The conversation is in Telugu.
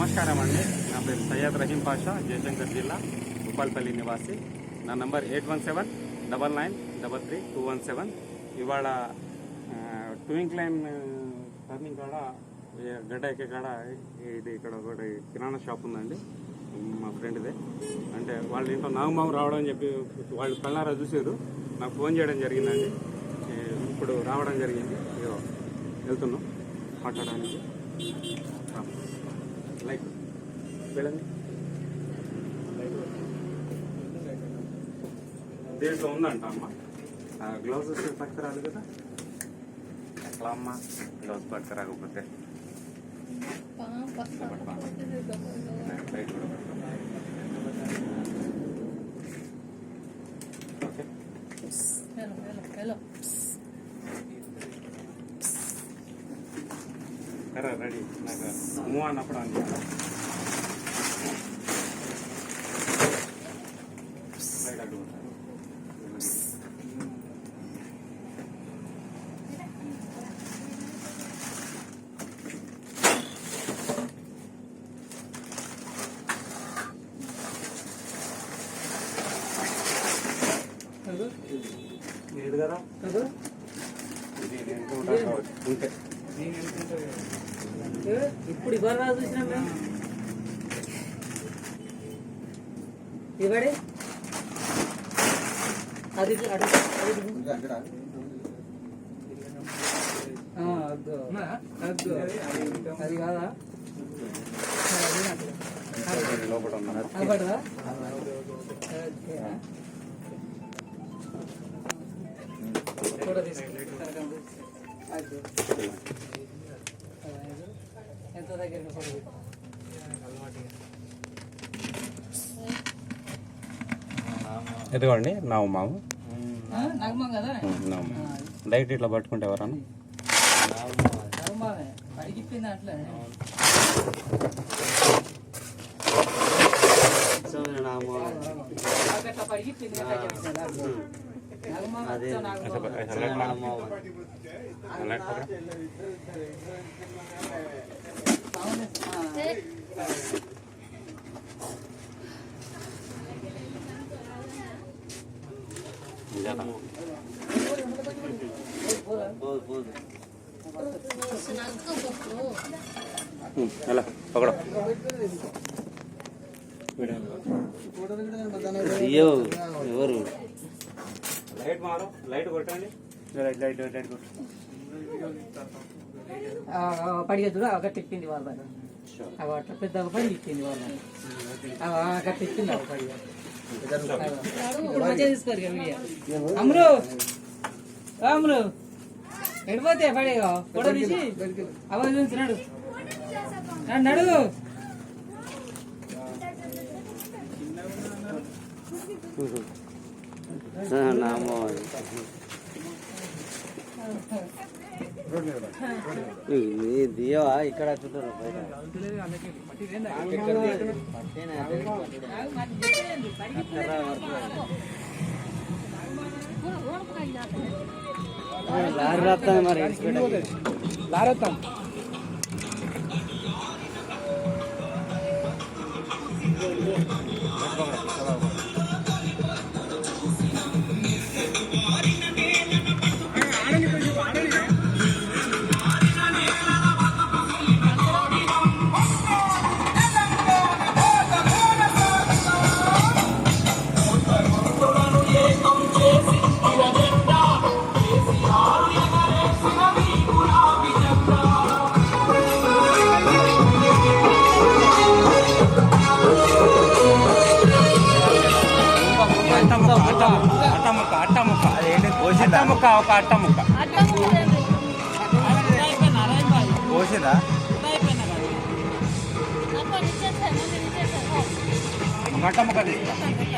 నమస్కారం అండి నా పేరు సయ్యద్ రహీం పాషా జయశంకర్ జిల్లా భూపాల్పల్లి నివాసి. నా number eight one seven double nine double three two one seven. ఇవాళ టూయింగ్ లైన్ టర్నింగ్ కాడ గడ్డ ఎక్కే కాడ ఇది ఇక్కడ ఒకటి కిరాణా షాప్ ఉందండి. మా ఫ్రెండ్దే. అంటే వాళ్ళ ఇంట్లో నాగమాము రావడం అని చెప్పి వాళ్ళు కళ్ళారా చూసారు. నాకు ఫోన్ చేయడం జరిగిందండి. ఇప్పుడు రావడం జరిగింది. వెళ్తున్నాం మాట్లాడడానికి. లైక్ వెళ్ళండి. దేంట్లో ఉందంట అమ్మ? గ్లౌజ్ పట్టుకురాదు కదా? ఎట్లా అమ్మ గ్లౌజ్ పట్టుకురాకపోతే లైట్ కూడా. ఓకే సరే రెడీ నాకు మూవ్ అన్నప్పుడు అనుకో రైట్ అడ్డు కొట్టాలి. లేదు కదా ఇది నేను ఉంటాను కాబట్టి. ఉంటే ఇప్పుడు ఇవ్వరా చూసినా మేము. ఇవ్వడే? అది అది కాదా? లోపల ఉన్నారు అది ఎంత దగ్గర ఫోటో తీసుకో ఇదిగోండి నావు మాము నగమం కదా? నావు లైట్ ఇట్లా పట్టుకుంటే ఎవరన్నా? నగమమే Ayo, ayo, ayo, లైట్ మారు లైట్ కొట్టండి. లైట్ లైట్ లైట్ కొట్టు. అక్కడ తిప్పింది వాళ్ళ అవి అట్లా పెద్దగా పడి తిప్పింది వాళ్ళ అవి అక్కడ తిప్పింది మంచిగా తీసుకోరు వీడియో. అమ్ములు ఓ అమ్ములు ఎడిపోతే పడిగా? ఫోటో తీసి. అవి చూసినాడు నడు. నామో. దియవా ఇక్కడ చూడరు లారీ రాస్తాను మరి లారీ లారెత్తాం. అట్ట ముక్క అట్ట ముక్క అట్ట ముక్క ఒక అట్ట ముక్క పోసిందా ఒక అట్ట ముక్క తీసుకో